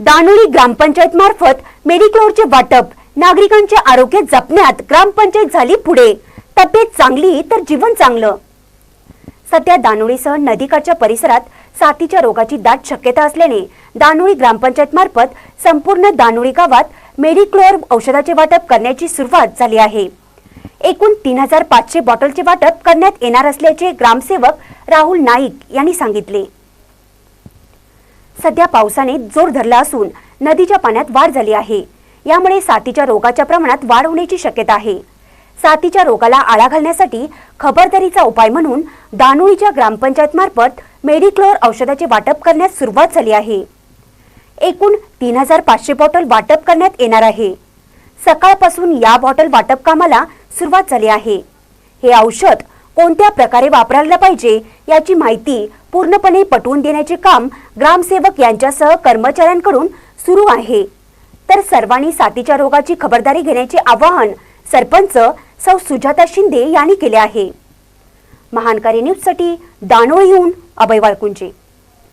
दानोळी ग्रामपंचायत मार्फत मेडिक्लोरचे वाटप. नागरिकांचे आरोग्य जपण्यात ग्रामपंचायत झाली पुढे. तब्येत चांगली तर जीवन चांगलं. सध्या दानोळीसह नदीकाठच्या परिसरात साथीच्या रोगाची दाट शक्यता असल्याने दानोळी ग्रामपंचायत मार्फत संपूर्ण दानोळी गावात मेडिक्लोर औषधाचे वाटप करण्याची सुरुवात झाली आहे. एकूण तीन हजार पाचशे बॉटलचे वाटप करण्यात येणार असल्याचे ग्रामसेवक राहुल नाईक यांनी सांगितले. सध्या पावसाने जोर धरला असून नदीच्या पाण्यात वाढ झाली आहे. यामुळे साथीच्या रोगाच्या प्रमाणात वाढ होण्याची शक्यता आहे. साथीच्या रोगाला आळा घालण्यासाठी खबरदारीचा उपाय म्हणून दानोळीच्या ग्रामपंचायत मार्फत मेडिक्लोर औषधाचे वाटप करण्यास सुरुवात झाली आहे. एकूण तीन हजार पाचशे बॉटल वाटप करण्यात येणार आहे. सकाळपासून या बॉटल वाटप कामाला सुरुवात झाली आहे. हे औषध कोणत्या प्रकारे वापरायला पाहिजे याची माहिती पूर्णपणे पटवून देण्याचे काम ग्रामसेवक यांच्यासह कर्मचाऱ्यांकडून सुरू आहे. तर सर्वांनी साथीच्या रोगाची खबरदारी घेण्याचे आवाहन सरपंच सौ. सुजाता शिंदे यांनी केले आहे. महानकारी न्यूजसाठी दानोळीहून अभय वाळकुंजे.